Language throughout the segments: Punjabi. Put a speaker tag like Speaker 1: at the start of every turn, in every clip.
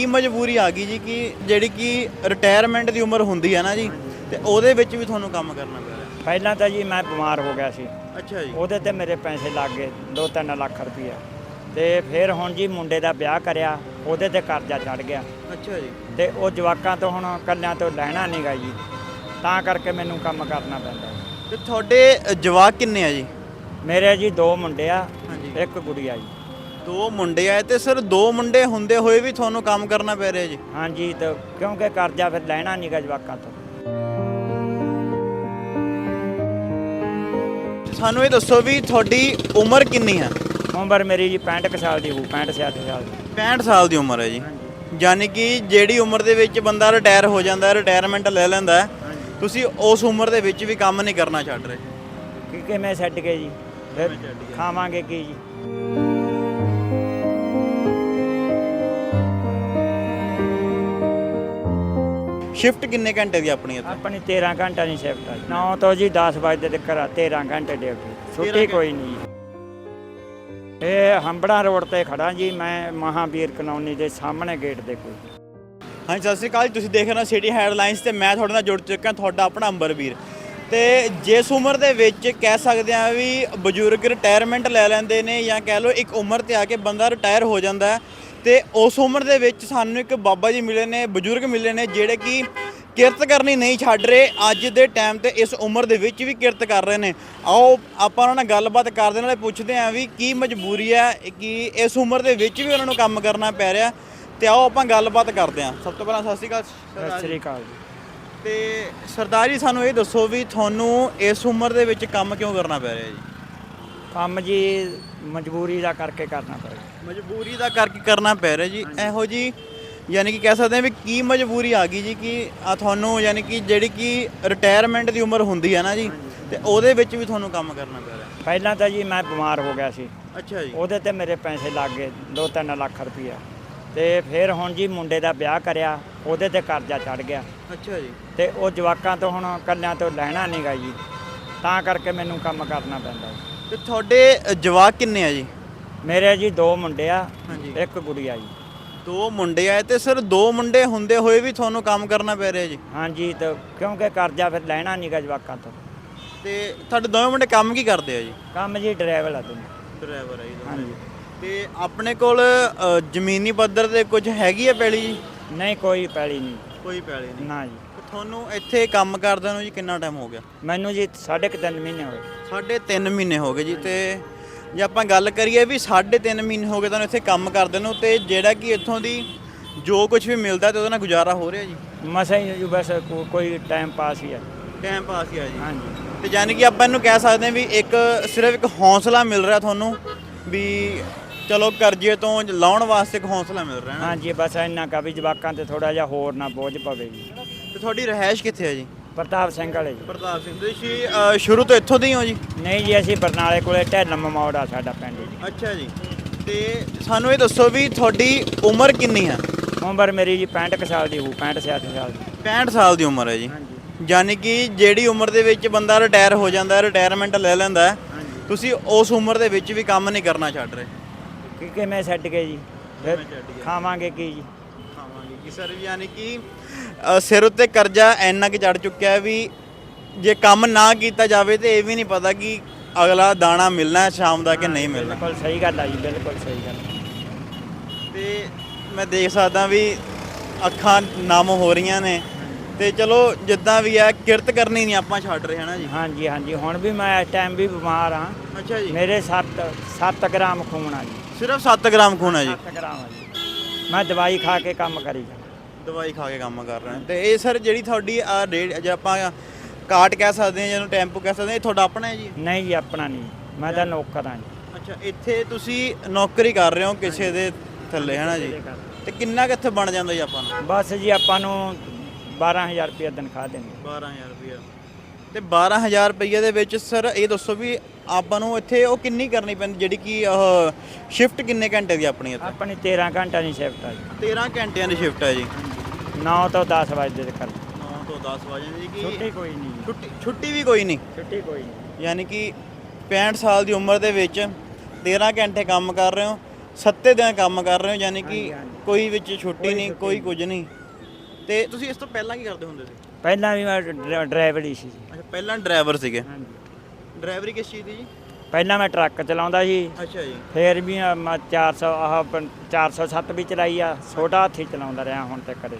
Speaker 1: ਕੀ ਮਜਬੂਰੀ ਆ ਗਈ ਜੀ ਕਿ ਜਿਹੜੀ ਕਿ ਰਿਟਾਇਰਮੈਂਟ ਦੀ ਉਮਰ ਹੁੰਦੀ ਹੈ ਨਾ ਜੀ ਤੇ ਉਹਦੇ ਵਿੱਚ ਵੀ ਤੁਹਾਨੂੰ ਕੰਮ ਕਰਨਾ ਪੈ ਰਿਹਾ
Speaker 2: ਪਹਿਲਾਂ ਤਾਂ ਜੀ ਮੈਂ ਬਿਮਾਰ ਹੋ ਗਿਆ ਸੀ।
Speaker 1: ਅੱਛਾ ਜੀ।
Speaker 2: ਉਹਦੇ ਤੇ ਮੇਰੇ ਪੈਸੇ ਲੱਗ ਗਏ 2-3 ਲੱਖ ਰੁਪਈਆ। ਤੇ ਫਿਰ ਹੁਣ ਜੀ ਮੁੰਡੇ ਦਾ ਵਿਆਹ ਕਰਿਆ ਉਹਦੇ ਤੇ ਕਰਜ਼ਾ ਚੜ ਗਿਆ।
Speaker 1: ਅੱਛਾ ਜੀ।
Speaker 2: ਤੇ ਉਹ ਜਵਾਕਾਂ ਤੋਂ ਹੁਣ ਕੱਲਿਆਂ ਤੋਂ ਲੈਣਾ ਨਹੀਂਗਾ ਜੀ। ਤਾਂ ਕਰਕੇ ਮੈਨੂੰ ਕੰਮ ਕਰਨਾ ਪੈਂਦਾ।
Speaker 1: ਤੇ ਤੁਹਾਡੇ ਜਵਾਕ ਕਿੰਨੇ ਆ ਜੀ?
Speaker 2: ਮੇਰੇ ਜੀ ਦੋ ਮੁੰਡੇ ਆ ਇੱਕ ਗੁੜੀਆ ਜੀ।
Speaker 1: ਦੋ ਮੁੰਡੇ ਆ ਤੇ ਸਰ ਦੋ ਮੁੰਡੇ ਹੁੰਦੇ ਹੋਏ ਵੀ ਤੁਹਾਨੂੰ ਕੰਮ ਕਰਨਾ ਪੈ ਰਿਹਾ ਜੀ?
Speaker 2: ਹਾਂਜੀ ਤੇ ਕਿਉਂਕਿ ਕਰਜ਼ਾ ਫਿਰ ਲੈਣਾ ਨਹੀਂਗਾ ਜਵਾਕਾਂ ਤੋਂ।
Speaker 1: ਸਾਨੂੰ ਇਹ ਦੱਸੋ ਵੀ ਤੁਹਾਡੀ ਉਮਰ ਕਿੰਨੀ ਹੈ?
Speaker 2: ਉਮਰ ਮੇਰੀ ਜੀ 65 ਕੁ ਸਾਲ ਦੀ ਹੋਊ 65 66 ਸਾਲ ਦੀ।
Speaker 1: 65 ਸਾਲ ਦੀ ਉਮਰ ਹੈ ਜੀ। ਯਾਨੀ ਕਿ ਜਿਹੜੀ ਉਮਰ ਦੇ ਵਿੱਚ ਬੰਦਾ ਰਿਟਾਇਰ ਹੋ ਜਾਂਦਾ ਹੈ ਰਿਟਾਇਰਮੈਂਟ ਲੈ ਲੈਂਦਾ ਹੈ ਤੁਸੀਂ ਉਸ ਉਮਰ ਦੇ ਵਿੱਚ ਵੀ ਕੰਮ ਨਹੀਂ ਕਰਨਾ ਛੱਡ ਰਹੇ।
Speaker 2: ਕਿ ਕਿਵੇਂ ਛੱਡ ਕੇ ਜੀ? ਫਿਰ? ਖਾਵਾਂਗੇ ਕੀ ਜੀ?
Speaker 1: ਸ਼ਿਫਟ ਕਿੰਨੇ ਘੰਟੇ ਦੀ ਆਪਣੀ ਇੱਥੇ?
Speaker 2: ਆਪਣੀ 13 ਘੰਟਾ ਨਹੀਂ ਸ਼ਿਫਟ ਆ 9 ਤੋਂ ਜੀ 10 ਵਜੇ ਤੱਕ ਆ 13 ਘੰਟੇ ਡਿਊਟੀ ਛੁੱਟੀ। ਕੋਈ ਨਹੀਂ। ਇਹ ਹੰਬੜਾ ਰੋਡ ਤੇ ਖੜਾ ਜੀ ਮੈਂ ਮਹਾਵੀਰ ਕਲੋਨੀ ਦੇ ਸਾਹਮਣੇ ਗੇਟ ਦੇ ਕੋਲ।
Speaker 1: ਹਾਂਜੀ ਸਤਿ ਸ਼੍ਰੀ ਅਕਾਲ ਜੀ, ਤੁਸੀਂ ਦੇਖ ਰਹੇ ਹੋ ਸਿਟੀ ਹੈਡਲਾਈਨਸ ਤੇ ਮੈਂ ਤੁਹਾਡੇ ਨਾਲ ਜੁੜ ਚੁੱਕਾ ਤੁਹਾਡਾ ਆਪਣਾ ਅੰਬਰਵੀਰ। ਤੇ ਜਿਸ ਉਮਰ ਦੇ ਵਿੱਚ ਕਹਿ ਸਕਦੇ ਆ ਵੀ ਬਜ਼ੁਰਗ ਰਿਟਾਇਰਮੈਂਟ ਲੈ ਲੈਂਦੇ ਨੇ ਜਾਂ ਕਹਿ ਲਓ ਇੱਕ ਉਮਰ ਤੇ ਆ ਕੇ ਬੰਦਾ ਰਿਟਾਇਰ ਹੋ ਜਾਂਦਾ ਹੈ ਤੇ ਉਸ ਉਮਰ ਦੇ ਵਿੱਚ ਸਾਨੂੰ ਇੱਕ ਬਾਬਾ ਜੀ ਮਿਲੇ ਨੇ ਬਜ਼ੁਰਗ ਮਿਲੇ ਨੇ ਜਿਹੜੇ ਕਿ ਕਿਰਤ ਕਰਨੀ ਨਹੀਂ ਛੱਡ ਰਹੇ। ਅੱਜ ਦੇ ਟਾਈਮ ਤੇ ਇਸ ਉਮਰ ਦੇ ਵਿੱਚ ਵੀ ਕਿਰਤ ਕਰ ਰਹੇ ਨੇ। ਆਓ ਆਪਾਂ ਉਹਨਾਂ ਨਾਲ ਗੱਲਬਾਤ ਕਰਦੇ ਨਾਲੇ ਪੁੱਛਦੇ ਆਂ ਵੀ ਕੀ ਮਜਬੂਰੀ ਹੈ ਕਿ ਇਸ ਉਮਰ ਦੇ ਵਿੱਚ ਵੀ ਉਹਨਾਂ ਨੂੰ ਕੰਮ ਕਰਨਾ ਪੈ ਰਿਹਾ। ਤੇ ਆਓ ਆਪਾਂ ਗੱਲਬਾਤ ਕਰਦੇ ਆਂ ਸਭ ਤੋਂ ਪਹਿਲਾਂ ਸਤਿ ਸ਼੍ਰੀ ਅਕਾਲ
Speaker 2: ਸਤਿ। ਸ੍ਰੀ ਅਕਾਲ ਜੀ।
Speaker 1: ਤੇ ਸਰਦਾਰ ਜੀ ਸਾਨੂੰ ਇਹ ਦੱਸੋ ਵੀ ਤੁਹਾਨੂੰ ਇਸ ਉਮਰ ਦੇ ਵਿੱਚ ਕੰਮ ਕਿਉਂ ਕਰਨਾ ਪੈ ਰਿਹਾ ਜੀ?
Speaker 2: ਕੰਮ ਜੀ ਮਜਬੂਰੀ ਦਾ ਕਰਕੇ ਕਰਨਾ ਪੜੇਗਾ
Speaker 1: ਮਜਬੂਰੀ ਦਾ ਕਰਕੇ ਕਰਨਾ ਪੈ ਰਿਹਾ ਜੀ। ਇਹੋ ਜੀ ਯਾਨੀ ਕਿ ਕਹਿ ਸਕਦੇ ਹਾਂ ਵੀ ਕੀ ਮਜਬੂਰੀ ਆ ਗਈ ਜੀ ਕਿ ਆ ਤੁਹਾਨੂੰ ਯਾਨੀ ਕਿ ਜਿਹੜੀ ਕਿ ਰਿਟਾਇਰਮੈਂਟ ਦੀ ਉਮਰ ਹੁੰਦੀ ਹੈ ਨਾ ਜੀ ਤੇ ਉਹਦੇ ਵਿੱਚ ਵੀ ਤੁਹਾਨੂੰ ਕੰਮ ਕਰਨਾ ਪੈ ਰਿਹਾ।
Speaker 2: ਪਹਿਲਾਂ ਤਾਂ ਜੀ ਮੈਂ ਬਿਮਾਰ ਹੋ ਗਿਆ ਸੀ।
Speaker 1: ਅੱਛਾ ਜੀ।
Speaker 2: ਉਹਦੇ ਤੇ ਮੇਰੇ ਪੈਸੇ ਲੱਗ ਗਏ 2-3 ਲੱਖ ਰੁਪਈਆ ਤੇ ਫਿਰ ਹੁਣ ਜੀ ਮੁੰਡੇ ਦਾ ਵਿਆਹ ਕਰਿਆ ਉਹਦੇ ਤੇ ਕਰਜ਼ਾ ਚੜ ਗਿਆ।
Speaker 1: ਅੱਛਾ ਜੀ।
Speaker 2: ਤੇ ਉਹ ਜਵਾਕਾਂ ਤੋਂ ਹੁਣ ਕੱਲਿਆਂ ਤੋਂ ਲੈਣਾ ਨਹੀਂਗਾ ਜੀ। ਤਾਂ ਕਰਕੇ ਮੈਨੂੰ ਕੰਮ ਕਰਨਾ ਪੈਂਦਾ।
Speaker 1: ਤੇ ਤੁਹਾਡੇ ਜਵਾਕ ਕਿੰਨੇ ਆ ਜੀ?
Speaker 2: ਮੇਰੇ ਜੀ ਦੋ ਮੁੰਡੇ ਆ
Speaker 1: ਹਾਂਜੀ।
Speaker 2: ਇੱਕ ਗੁੜੀਆ ਜੀ।
Speaker 1: ਦੋ ਮੁੰਡੇ ਆ ਤੇ ਸਰ ਦੋ ਮੁੰਡੇ ਹੁੰਦੇ ਹੋਏ ਵੀ ਤੁਹਾਨੂੰ ਕੰਮ ਕਰਨਾ ਪੈ ਰਿਹਾ ਜੀ?
Speaker 2: ਹਾਂਜੀ ਤੇ ਕਿਉਂਕਿ ਕਰਜ਼ਾ ਫਿਰ ਲੈਣਾ ਨਹੀਂਗਾ ਜਵਾਕਾਂ ਤੋਂ।
Speaker 1: ਤੇ ਤੁਹਾਡੇ ਦੋਵੇਂ ਮੁੰਡੇ ਕੰਮ ਕੀ ਕਰਦੇ ਆ ਜੀ?
Speaker 2: ਕੰਮ ਜੀ ਡਰਾਈਵਰ ਆ ਤੁਸੀਂ
Speaker 1: ਡਰਾਈਵਰ ਆ ਜੀ
Speaker 2: ਹਾਂਜੀ।
Speaker 1: ਤੇ ਆਪਣੇ ਕੋਲ ਅ, ਜ਼ਮੀਨੀ ਪੱਧਰ ਤੇ ਕੁਝ ਹੈਗੀ ਹੈ ਪੈਲੀ ਜੀ?
Speaker 2: ਨਹੀਂ ਕੋਈ ਪੈਲੀ ਨਹੀਂ।
Speaker 1: ਕੋਈ ਪੈਲੀ ਨਹੀਂ।
Speaker 2: ਨਾ ਜੀ।
Speaker 1: ਤੇ ਤੁਹਾਨੂੰ ਇੱਥੇ ਕੰਮ ਕਰਦਿਆਂ ਨੂੰ ਜੀ ਕਿੰਨਾ ਟਾਈਮ ਹੋ ਗਿਆ?
Speaker 2: ਮੈਨੂੰ ਜੀ ਸਾਢੇ ਕੁ ਤਿੰਨ ਮਹੀਨੇ ਹੋਏ
Speaker 1: ਸਾਢੇ 3 ਮਹੀਨੇ ਹੋ ਗਏ ਜੀ ਤੇ ਜੇ ਆਪਾਂ ਗੱਲ ਕਰੀਏ ਵੀ 3.5 ਮਹੀਨੇ ਹੋ ਗਏ ਤੁਹਾਨੂੰ ਇੱਥੇ ਕੰਮ ਕਰਦੇ ਨੂੰ ਤੇ ਜਿਹੜਾ ਕਿ ਇੱਥੋਂ ਦੀ ਜੋ ਕੁਝ ਵੀ ਮਿਲਦਾ ਤੇ ਉਹਦੇ ਨਾਲ ਗੁਜ਼ਾਰਾ ਹੋ ਰਿਹਾ ਜੀ?
Speaker 2: ਮਸਾ ਹੀ ਜੀ ਬਸ ਕੋਈ ਟਾਈਮ ਪਾਸ ਹੀ ਆ
Speaker 1: ਟਾਈਮ ਪਾਸ ਹੀ ਆ ਜੀ।
Speaker 2: ਹਾਂਜੀ।
Speaker 1: ਤੇ ਯਾਨੀ ਕਿ ਆਪਾਂ ਇਹਨੂੰ ਕਹਿ ਸਕਦੇ ਹਾਂ ਵੀ ਇੱਕ ਸਿਰਫ ਇੱਕ ਹੌਸਲਾ ਮਿਲ ਰਿਹਾ ਤੁਹਾਨੂੰ ਵੀ ਚਲੋ ਕਰਜ਼ੇ ਤੋਂ ਲਾਉਣ ਵਾਸਤੇ ਇੱਕ ਹੌਸਲਾ ਮਿਲ ਰਿਹਾ ਹੈ ਨਾ।
Speaker 2: ਹਾਂਜੀ ਬਸ ਇੰਨਾ ਕਾ ਵੀ ਜਵਾਕਾਂ ਤੇ ਥੋੜਾ ਜਿਹਾ ਹੋਰ ਨਾ ਬੋਝ ਪਵੇ ਜੀ।
Speaker 1: ਤੇ ਤੁਹਾਡੀ ਰਹਿائش ਕਿੱਥੇ ਹੈ ਜੀ?
Speaker 2: ਪ੍ਰਤਾਪ ਸਿੰਘ ਵਾਲੇ ਜੀ।
Speaker 1: ਪ੍ਰਤਾਪ ਸਿੰਘ ਤੁਸੀਂ ਅ, ਸ਼ੁਰੂ ਤੋਂ ਇੱਥੋਂ ਦੇ ਹੀ ਹੋ ਜੀ?
Speaker 2: ਨਹੀਂ ਜੀ ਅਸੀਂ ਬਰਨਾਲੇ ਕੋਲੇ ਢੈਲਮ ਮੋੜ ਆ ਸਾਡਾ ਪਿੰਡ ਜੀ।
Speaker 1: ਅੱਛਾ ਜੀ। ਤੇ ਸਾਨੂੰ ਇਹ ਦੱਸੋ ਵੀ ਤੁਹਾਡੀ ਉਮਰ ਕਿੰਨੀ ਹੈ?
Speaker 2: ਉਮਰ ਮੇਰੀ ਜੀ 65 ਕੁ ਸਾਲ ਦੀ ਹੋਊ 65 66 ਸਾਲ ਦੀ।
Speaker 1: 65 ਸਾਲ ਦੀ ਉਮਰ ਹੈ ਜੀ।
Speaker 2: ਹਾਂਜੀ।
Speaker 1: ਯਾਨੀ ਕਿ ਜਿਹੜੀ ਉਮਰ ਦੇ ਵਿੱਚ ਬੰਦਾ ਰਿਟਾਇਰ ਹੋ ਜਾਂਦਾ ਹੈ ਰਿਟਾਇਰਮੈਂਟ ਲੈ ਲੈਂਦਾ ਹੈ
Speaker 2: ਹਾਂਜੀ।
Speaker 1: ਤੁਸੀਂ ਉਸ ਉਮਰ ਦੇ ਵਿੱਚ ਵੀ ਕੰਮ ਨਹੀਂ ਕਰਨਾ ਛੱਡ ਰਹੇ।
Speaker 2: ਕਿ ਕਿਵੇਂ ਛੱਡ ਕੇ ਜੀ? ਫਿਰ
Speaker 1: ਕਿਵੇਂ ਛੱਡ ਗਏ?
Speaker 2: ਖਾਵਾਂਗੇ ਕੀ ਜੀ?
Speaker 1: ਖਾਵਾਂਗੇ ਕਿ ਸਰ ਯਾਨੀ ਕਿ ਸਿਰ ਉੱਤੇ ਕਰਜ਼ਾ ਇੰਨਾ ਕਿ ਚੜ ਚੁੱਕਿਆ ਹੈ ਵੀ ਜੇ ਕੰਮ ਨਾ ਕੀਤਾ ਜਾਵੇ ਤੇ ਇਹ ਵੀ ਨਹੀਂ ਪਤਾ ਕਿ ਅਗਲਾ ਦਾਣਾ ਮਿਲਣਾ ਹੈ ਸ਼ਾਮ ਦਾ ਕਿ ਨਹੀਂ ਮਿਲਣਾ।
Speaker 2: ਬਿਲਕੁਲ ਸਹੀ ਗੱਲ ਆ ਜੀ ਬਿਲਕੁਲ ਸਹੀ ਗੱਲ।
Speaker 1: ਤੇ ਮੈਂ ਦੇਖ ਸਕਦਾ ਵੀ ਅੱਖਾਂ ਨਮ ਹੋ ਰਹੀਆਂ ਨੇ। ਤੇ ਚਲੋ ਜਿੱਦਾਂ ਵੀ ਹੈ ਕਿਰਤ ਕਰਨੀ ਨਹੀਂ ਆਪਾਂ ਛੱਡ ਰਹੇ ਹਨਾ ਜੀ?
Speaker 2: ਹਾਂਜੀ ਹਾਂਜੀ। ਹੁਣ ਵੀ ਮੈਂ ਇਸ ਟਾਈਮ ਵੀ ਬਿਮਾਰ ਹਾਂ।
Speaker 1: ਅੱਛਾ ਜੀ।
Speaker 2: ਮੇਰੇ 7 7 ਗ੍ਰਾਮ ਖੂਨ ਆ ਜੀ।
Speaker 1: ਸਿਰਫ 7 ਗ੍ਰਾਮ ਖੂਨ ਹੈ ਜੀ?
Speaker 2: 7 ਗ੍ਰਾਮ ਆ ਜੀ। ਮੈਂ ਦਵਾਈ ਖਾ ਕੇ ਕੰਮ ਕਰੀ ਜਾਂਦਾ
Speaker 1: ਦਵਾਈ ਖਾ ਕੇ ਕੰਮ ਕਰ ਰਹੇ ਹਾਂ ਤੇ ਇਹ ਸਰ ਜਿਹੜੀ ਤੁਹਾਡੀ ਆ ਰੇਟ ਜੇ ਆਪਾਂ ਕਾਟ ਕਹਿ ਸਕਦੇ ਹਾਂ ਜਿਹਨੂੰ ਟੈਂਪੂ ਕਹਿ ਸਕਦੇ ਹਾਂ ਇਹ ਤੁਹਾਡਾ ਆਪਣਾ ਹੈ ਜੀ?
Speaker 2: ਨਹੀਂ ਜੀ ਆਪਣਾ ਨਹੀਂ। ਮੈਂ ਤਾਂ ਨੌਕਰ ਹਾਂ ਜੀ।
Speaker 1: ਅੱਛਾ ਇੱਥੇ ਤੁਸੀਂ ਨੌਕਰੀ ਕਰ ਰਹੇ ਹੋ ਕਿਸੇ ਦੇ ਥੱਲੇ ਹੈ ਨਾ ਜੀ ਤੇ ਕਿੰਨਾ ਕੁ ਇੱਥੇ ਬਣ ਜਾਂਦਾ ਜੀ ਆਪਾਂ ਨੂੰ?
Speaker 2: ਬਸ ਜੀ ਆਪਾਂ ਨੂੰ 12000 ਰੁਪਏ ਤਨਖਾਹ ਦੇਣੀ
Speaker 1: 12000 ਰੁਪਏ ਤੇ 12000 ਰੁਪਏ ਦੇ ਵਿੱਚ ਸਰ ਇਹ ਦੱਸੋ ਵੀ ਆਪਾਂ ਨੂੰ ਇੱਥੇ ਉਹ ਕਿੰਨੀ ਕਰਨੀ ਪੈਂਦੀ ਜਿਹੜੀ ਕਿ ਉਹ ਸ਼ਿਫਟ ਕਿੰਨੇ ਘੰਟੇ ਦੀ ਆਪਣੀ ਇੱਥੇ?
Speaker 2: ਆਪਣੀ 13 ਘੰਟਾ ਨਹੀਂ ਸ਼ਿਫਟ ਆ ਜੀ।
Speaker 1: 13 ਘੰਟਿਆਂ ਦੀ ਸ਼ਿਫਟ ਹੈ ਜੀ।
Speaker 2: 9 ਤੋਂ 10 ਵਜੇ ਤੱਕ।
Speaker 1: 9 ਤੋਂ 10 ਵਜੇ ਦੀ ਕਿ
Speaker 2: ਛੁੱਟੀ ਕੋਈ ਨਹੀਂ।
Speaker 1: ਛੁੱਟੀ ਛੁੱਟੀ ਵੀ ਕੋਈ ਨਹੀਂ।
Speaker 2: ਛੁੱਟੀ ਕੋਈ ਨਹੀਂ।
Speaker 1: ਯਾਨੀ ਕਿ 65 ਸਾਲ ਦੀ ਉਮਰ ਦੇ ਵਿੱਚ 13 ਘੰਟੇ ਕੰਮ ਕਰ ਰਹੇ ਹੋ ਸੱਤੇ ਦਿਨ ਕੰਮ ਕਰ ਰਹੇ ਹੋ ਯਾਨੀ ਕਿ। ਕੋਈ ਵਿੱਚ ਛੁੱਟੀ ਨਹੀਂ ਕੋਈ ਕੁਝ ਨਹੀਂ। ਤੇ ਤੁਸੀਂ ਇਸ ਤੋਂ ਪਹਿਲਾਂ ਕੀ ਕਰਦੇ ਹੁੰਦੇ ਸੀ?
Speaker 2: ਪਹਿਲਾਂ ਵੀ ਮੈਂ ਡਰਾ- ਡਰਾਈਵਰ ਹੀ ਸੀ
Speaker 1: ਅੱਛਾ ਪਹਿਲਾਂ ਡਰਾਈਵਰ ਸੀਗੇ।
Speaker 2: ਹਾਂਜੀ।
Speaker 1: ਡਰਾਈਵਰੀ ਕਿਸ ਚੀਜ਼ ਦੀ ਜੀ?
Speaker 2: ਪਹਿਲਾਂ ਮੈਂ ਟਰੱਕ ਚਲਾਉਂਦਾ ਸੀ।
Speaker 1: ਅੱਛਾ ਜੀ।
Speaker 2: ਫੇਰ ਵੀ ਮੈਂ 400 ਆਹ ਪੰ- 407 ਵੀ ਚਲਾਈ ਆ ਛੋਟਾ ਹਾਥੀ ਚਲਾਉਂਦਾ ਰਿਹਾ ਹੁਣ ਤੱਕ ਕਦੇ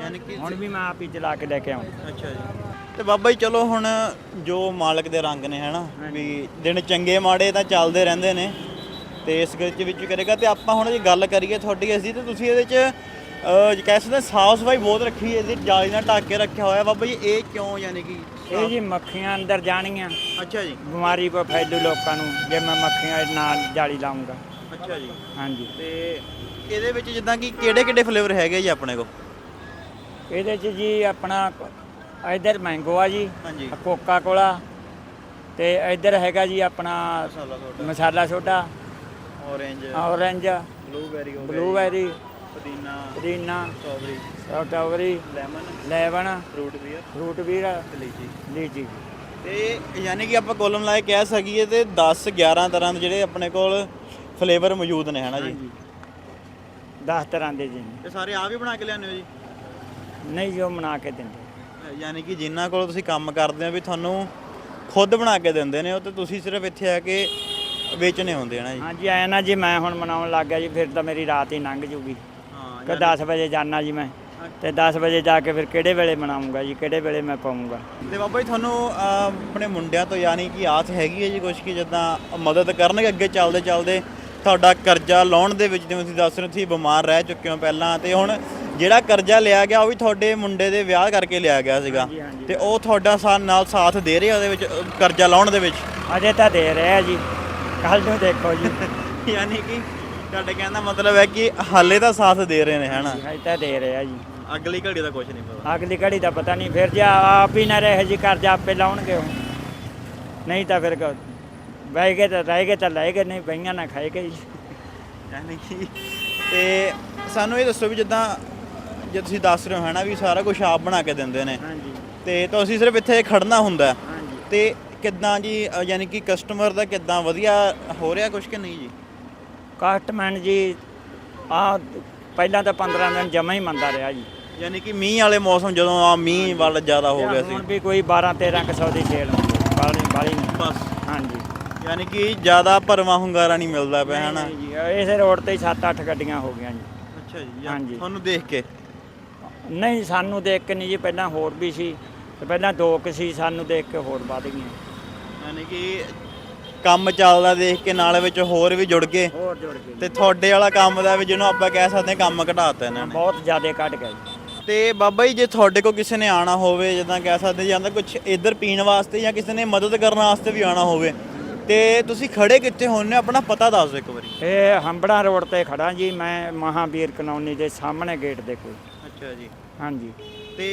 Speaker 1: ਯਾਨੀ ਕਿ
Speaker 2: ਹੁਣ ਵੀ ਮੈਂ ਆਪ ਹੀ ਚਲਾ ਕੇ ਲੈ ਕੇ ਆਉਂ।
Speaker 1: ਅੱਛਾ ਜੀ। ਤੇ ਬਾਬਾ ਜੀ ਚਲੋ ਹੁਣ ਜੋ ਮਾਲਕ ਦੇ ਰੰਗ ਨੇ ਹਨਾ ਵੀ ਦਿਨ ਚੰਗੇ ਮਾੜੇ ਤਾਂ ਚੱਲਦੇ ਰਹਿੰਦੇ ਨੇ ਤੇ ਇਸ ਵਿੱਚ ਵਿੱਚ ਕਰੇਗਾ। ਤੇ ਆਪਾਂ ਹੁਣ ਜੇ ਗੱਲ ਕਰੀਏ ਤੁਹਾਡੀ ਅਸੀਂ ਤੇ ਤੁਸੀਂ ਇਹਦੇ ਚ ਕਹਿ ਸਕਦੇ ਸਾਫ਼ ਸਫ਼ਾਈ ਬਹੁਤ ਰੱਖੀ ਹੈ ਇਹਦੀ ਜਾਲੀ ਨਾਲ ਢੱਕ ਕੇ ਰੱਖਿਆ ਹੋਇਆ। ਬਾਬਾ ਜੀ ਇਹ ਕਿਉਂ ਯਾਨੀ ਕਿ
Speaker 2: ਇਹ ਜੀ ਮੱਖੀਆਂ ਅੰਦਰ ਜਾਣਗੀਆਂ।
Speaker 1: ਅੱਛਾ ਜੀ।
Speaker 2: ਬਿਮਾਰੀ ਕੋ ਫੈਲੂ ਲੋਕਾਂ ਨੂੰ ਜੇ ਮੈਂ ਮੱਖੀਆਂ ਨਾਲ ਜਾਲੀ ਲਾਉਂਗਾ
Speaker 1: ਅੱਛਾ ਜੀ।
Speaker 2: ਹਾਂਜੀ।
Speaker 1: ਤੇ ਇਹਦੇ ਵਿੱਚ ਜਿੱਦਾਂ ਕਿ ਕਿਹੜੇ ਕਿਹੜੇ ਫਲੇਵਰ ਹੈਗੇ ਜੀ ਆਪਣੇ ਕੋਲ?
Speaker 2: ਇਹਦੇ ਚ ਜੀ ਆਪਣਾ ਇਧਰ ਮੈਂਗੋ ਆ ਜੀ
Speaker 1: ਹਾਂਜੀ।
Speaker 2: ਕੋਕਾ ਕੋਲਾ ਤੇ ਇਧਰ ਹੈਗਾ ਜੀ ਆਪਣਾ
Speaker 1: ਮਸਾਲਾ ਤੁਹਾਡਾ
Speaker 2: ਮਸਾਲਾ ਸੋਡਾ
Speaker 1: ਔਰੇਂਜ
Speaker 2: ਔਰੰਜ
Speaker 1: ਬਲੂਬੈਰੀ ਹੋ
Speaker 2: ਬਲੂਬੈਰੀ
Speaker 1: ਪੁਦੀਨਾ।
Speaker 2: ਪੁਦੀਨਾ।
Speaker 1: Strawberry
Speaker 2: strawberry
Speaker 1: lemon
Speaker 2: lemon
Speaker 1: fruit beer
Speaker 2: fruit beer
Speaker 1: ਲੀਚੀ।
Speaker 2: ਲੀਚੀ।
Speaker 1: ਤੇ ਯਾਨੀ ਕਿ ਆਪਾਂ ਕੋਲਮ ਲਾਏ ਕਹਿ ਸਕੀਏ ਤੇ 10 11 ਤਰ੍ਹਾਂ ਦੇ ਜਿਹੜੇ ਆਪਣੇ ਕੋਲ ਫਲੇਵਰ ਮੌਜੂਦ ਨੇ ਹਨਾ ਜੀ?
Speaker 2: ਹਾਂਜੀ। 10 ਤਰ੍ਹਾਂ ਦੇ ਜੀ।
Speaker 1: ਸਾਰੇ ਆਪ ਹੀ ਬਣਾ ਕੇ ਲਿਆਉਂਦੇ ਹੋ ਜੀ?
Speaker 2: ਨਹੀਂ ਜੋ ਬਣਾ ਕੇ ਦਿੰਦੇ।
Speaker 1: ਯਾਨੀ ਕਿ ਜਿਨ੍ਹਾਂ ਕੋਲ ਤੁਸੀਂ ਕੰਮ ਕਰਦੇ ਹੋ ਵੀ ਤੁਹਾਨੂੰ ਖੁਦ ਬਣਾ ਕੇ ਦਿੰਦੇ ਨੇ ਉਹ ਤੇ ਤੁਸੀਂ ਸਿਰਫ ਇੱਥੇ ਆ ਕੇ ਵੇਚਣੇ ਹੁੰਦੇ ਆ ਨਾ ਜੀ।
Speaker 2: ਹਾਂਜੀ ਐ ਨਾ ਜੀ ਮੈਂ ਹੁਣ ਮਨਾਉਣ ਲੱਗ ਗਿਆ ਜੀ ਫਿਰ ਤਾਂ ਮੇਰੀ ਰਾਤ ਹੀ ਲੰਘ ਜੂਗੀ।
Speaker 1: ਹਾਂ
Speaker 2: ਕਿ 10 ਵਜੇ ਜਾਣਾ ਜੀ ਮੈਂ। ਤੇ 10 ਵਜੇ ਜਾ ਕੇ ਫਿਰ ਕਿਹੜੇ ਵੇਲੇ ਮਨਾਉਂਗਾ ਜੀ ਕਿਹੜੇ ਵੇਲੇ ਮੈਂ ਪਾਉਂਗਾ।
Speaker 1: ਤੇ ਬਾਬਾ ਜੀ ਤੁਹਾਨੂੰ ਅਹ, ਆਪਣੇ ਮੁੰਡਿਆਂ ਤੋਂ ਯਾਨੀ ਕਿ ਆਸ ਹੈਗੀ ਹੈ ਜੀ ਕੁਛ ਕਿ ਜਿੱਦਾਂ ਮਦਦ ਕਰਨਗੇ ਅੱਗੇ ਚੱਲਦੇ ਚੱਲਦੇ ਤੁਹਾਡਾ ਕਰਜ਼ਾ ਲਾਉਣ ਦੇ ਵਿੱਚ ਜਿਵੇਂ ਤੁਸੀਂ ਦੱਸ ਰਹੇ ਹੋ ਤੁਸੀਂ ਬਿਮਾਰ ਰਹਿ ਚੁੱਕੇ ਹੋ ਪਹਿਲਾਂ ਤੇ ਹੁਣ ਜਿਹੜਾ ਕਰਜ਼ਾ ਲਿਆ ਗਿਆ ਉਹ ਵੀ ਤੁਹਾਡੇ ਮੁੰਡੇ ਦੇ ਵਿਆਹ ਕਰਕੇ ਲਿਆ ਗਿਆ ਸੀਗਾ।
Speaker 2: ਹਾਂਜੀ, ਹਾਂਜੀ।
Speaker 1: ਤੇ ਉਹ ਤੁਹਾਡਾ ਸਾਥ ਨਾਲ ਸਾਥ ਦੇ ਰਿਹਾ ਉਹਦੇ ਵਿੱਚ ਅਹ, ਕਰਜ਼ਾ ਲਾਉਣ ਦੇ ਵਿੱਚ?
Speaker 2: ਅਜੇ ਤਾਂ ਦੇ ਰਿਹਾ ਜੀ। ਕੱਲ ਨੂੰ ਦੇਖੋ ਜੀ।
Speaker 1: ਯਾਨੀ ਕਿ ਤੁਹਾਡੇ ਕਹਿਣ ਦਾ ਮਤਲਬ ਹੈ ਕਿ ਹਾਲੇ ਤਾਂ ਸਾਥ ਦੇ ਰਹੇ ਨੇ ਹਨਾ?
Speaker 2: ਅਜੇ ਤਾਂ ਦੇ ਰਿਹਾ ਜੀ।
Speaker 1: ਅਗਲੀ ਘੜੀ ਦਾ ਕੁਝ ਨਹੀਂ ਪਤਾ।
Speaker 2: ਅਗਲੀ ਘੜੀ ਦਾ ਪਤਾ ਨਹੀਂ ਫਿਰ ਜੇ ਆਪ ਹੀ ਨਾ ਰਹੇ ਜੀ ਕਰਜ਼ਾ ਆਪੇ ਲਾਉਣਗੇ ਉਹ। ਨਹੀਂ ਤਾਂ ਫਿਰ ਕ- ਬਹਿ ਗਏ ਤਾਂ ਰਹਿ ਗਏ ਤਾਂ ਲੈ ਗਏ ਨਹੀਂ ਬਈਆਂ ਨਾ ਖਾਏਗੇ ਜੀ।
Speaker 1: ਯਾਨੀ ਕਿ ਤੇ ਸਾਨੂੰ ਇਹ ਦੱਸੋ ਵੀ ਜਿੱਦਾਂ ਜੇ ਤੁਸੀਂ ਦੱਸ ਰਹੇ ਹੋ ਹਨਾ ਵੀ ਸਾਰਾ ਕੁਝ ਆਪ ਬਣਾ ਕੇ ਦਿੰਦੇ ਨੇ।
Speaker 2: ਹਾਂਜੀ।
Speaker 1: ਤੇ ਤੁਸੀਂ ਸਿਰਫ ਇੱਥੇ ਖੜਨਾ ਹੁੰਦਾ।
Speaker 2: ਹਾਂਜੀ।
Speaker 1: ਤੇ ਕਿੱਦਾਂ ਜੀ ਅ, ਯਾਨੀ ਕਿ ਕਸਟਮਰ ਦਾ ਕਿੱਦਾਂ ਵਧੀਆ ਹੋ ਰਿਹਾ ਕੁਝ ਕਿ ਨਹੀਂ ਜੀ?
Speaker 2: ਕਾਸਟਮੈਨ ਜੀ ਆ ਪਹਿਲਾਂ ਤਾਂ 15 ਦਿਨ ਜਮਾ ਹੀ ਮੰਦਾ ਰਿਹਾ ਜੀ।
Speaker 1: ਯਾਨੀ ਕਿ ਮੀਂਹ ਵਾਲੇ ਮੌਸਮ ਜਦੋਂ ਆ ਮੀਂਹ ਵੱਲ ਜ਼ਿਆਦਾ ਹੋ ਗਿਆ ਸੀ।
Speaker 2: ਹੁਣ ਵੀ ਕੋਈ 12 13 ਕੁ ਸੌ ਦੀ ਸੇਲ ਬਾਲੀ ਬਾਲੀ ਨਹੀਂ।
Speaker 1: ਬਸ।
Speaker 2: ਹਾਂਜੀ।
Speaker 1: ਯਾਨੀ ਕਿ ਜ਼ਿਆਦਾ ਭਰਵਾਂ ਹੁੰਗਾਰਾ ਨਹੀਂ ਮਿਲਦਾ ਪਿਆ ਹਨਾ।
Speaker 2: ਨਹੀਂ ਜੀ ਇਸੇ ਰੋਡ ਤੇ ਹੀ 7-8 ਗੱਡੀਆਂ ਹੋ ਗਈਆਂ ਜੀ।
Speaker 1: ਅੱਛਾ ਜੀ
Speaker 2: ਹਾਂਜੀ।
Speaker 1: ਤੁਹਾਨੂੰ ਦੇਖ ਕੇ।
Speaker 2: ਨਹੀਂ ਸਾਨੂੰ ਦੇਖ ਕੇ ਨਹੀਂ ਜੀ ਪਹਿਲਾਂ ਹੋਰ ਵੀ ਸੀ ਤੇ ਪਹਿਲਾਂ ਦੋ ਕੁ ਸੀ ਸਾਨੂੰ ਦੇਖ ਕੇ ਹੋਰ ਵੱਧ ਗਈਆਂ।
Speaker 1: ਯਾਨੀ ਕਿ ਕੰਮ ਚੱਲਦਾ ਦੇਖ ਕੇ ਨਾਲ ਵਿੱਚ ਹੋਰ ਵੀ ਜੁੜ ਗਏ।
Speaker 2: ਹੋਰ ਜੁੜ ਗਏ।
Speaker 1: ਤੇ ਤੁਹਾਡੇ ਵਾਲਾ ਕੰਮ ਦਾ ਵੀ ਜਿਹਨੂੰ ਆਪਾਂ ਕਹਿ ਸਕਦੇ ਹਾਂ ਕੰਮ ਘਟਾਤਾ ਇਹਨਾਂ ਨੇ।
Speaker 2: ਬਹੁਤ ਜ਼ਿਆਦਾ ਘਟ ਗਿਆ ਜੀ।
Speaker 1: ਤੇ ਬਾਬਾ ਜੀ ਜੇ ਤੁਹਾਡੇ ਕੋਲ ਕਿਸੇ ਨੇ ਆਣਾ ਹੋਵੇ ਜਿੱਦਾਂ ਕਹਿ ਸਕਦੇ ਜਾਂ ਤਾਂ ਕੁਝ ਇੱਧਰ ਪੀਣ ਵਾਸਤੇ ਜਾਂ ਕਿਸੇ ਨੇ ਮਦਦ ਕਰਨ ਵਾਸਤੇ ਵੀ ਆਣਾ ਹੋਵੇ ਤੇ ਤੁਸੀਂ ਖੜੇ ਕਿੱਥੇ ਹੁੰਨੇ ਆਪਣਾ ਪਤਾ ਦੱਸ ਦਿਓ ਇੱਕ ਵਾਰੀ।
Speaker 2: ਇਹ ਹੰਬੜਾ ਰੋਡ ਤੇ ਖੜਾ ਜੀ ਮੈਂ ਮਹਾਵੀਰ ਕਲੋਨੀ ਦੇ ਸਾਹਮਣੇ ਗੇਟ ਦੇ ਕੋਲ।
Speaker 1: ਅੱਛਾ ਜੀ।
Speaker 2: ਹਾਂਜੀ।
Speaker 1: ਤੇ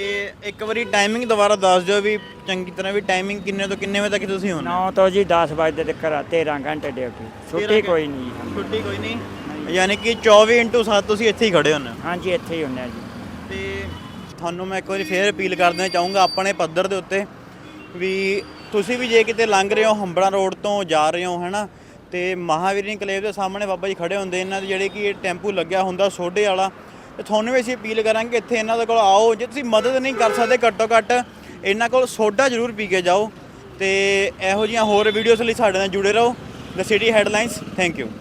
Speaker 1: ਇੱਕ ਵਾਰੀ ਟਾਈਮਿੰਗ ਦੁਬਾਰਾ ਦੱਸ ਦਿਓ ਵੀ ਚੰਗੀ ਤਰ੍ਹਾਂ ਵੀ ਟਾਈਮਿੰਗ ਕਿੰਨੇ ਤੋਂ ਕਿੰਨੇ ਵਜੇ ਤੱਕ ਤੁਸੀਂ ਹੁੰਨੇ
Speaker 2: 9 ਤੋਂ ਜੀ 10 ਵਜੇ ਤੱਕ 13 ਘੰਟੇ ਡਿਊਟੀ ਛੁੱਟੀ ਕੋਈ ਨਹੀਂ।
Speaker 1: ਛੁੱਟੀ ਕੋਈ ਨਹੀਂ। ਯਾਨੀ ਕਿ 24/7 ਤੁਸੀਂ ਇੱਥੇ ਹੀ ਖੜੇ ਹੁੰਨੇ ਹੋ।
Speaker 2: ਹਾਂਜੀ ਇੱਥੇ ਹੀ ਆ ਜੀ।
Speaker 1: ਤੇ ਤੁਹਾਨੂੰ ਮੈਂ ਇੱਕ ਵਾਰੀ ਫੇਰ ਅਪੀਲ ਕਰ ਦੇਣਾ ਚਾਹੂੰਗਾ ਆਪਣੇ ਪੱਧਰ ਦੇ ਉੱਤੇ ਵੀ ਤੁਸੀਂ ਵੀ ਜੇ ਕਿਤੇ ਲੰਘ ਰਹੇ ਹੋ ਹੰਬੜਾ ਰੋਡ ਤੋਂ ਜਾ ਰਹੇ ਹੋ ਹੈਨਾ? ਤੇ ਮਹਾਵੀਰ ਇਨਕਲੇਵ ਦੇ ਸਾਹਮਣੇ ਬਾਬਾ ਜੀ ਖੜੇ ਹੁੰਦੇ ਇਹਨਾਂ ਦੇ ਜਿਹੜੇ ਕਿ ਇਹ ਟੈਂਪੂ ਲੱਗਿਆ ਹੁੰਦਾ ਸੋਡੇ ਵਾਲਾ ਤੇ ਤੁਹਾਨੂੰ ਵੀ ਅਸੀਂ ਅਪੀਲ ਕਰਾਂਗੇ ਇੱਥੇ ਇਹਨਾਂ ਦੇ ਕੋਲ ਆਓ, ਜੇ ਤੁਸੀਂ ਮਦਦ ਨਹੀਂ ਕਰ ਸਕਦੇ ਘੱਟੋ ਘੱਟ, ਇਹਨਾਂ ਕੋਲ ਸੋਡਾ ਜ਼ਰੂਰ ਪੀ ਕੇ ਜਾਓ ਤੇ ਇਹੋ ਜਿਹੀਆਂ ਹੋਰ ਵੀਡੀਓਜ਼ ਲਈ ਸਾਡੇ ਨਾਲ ਜੁੜੇ ਰਹੋ the city headlines thank you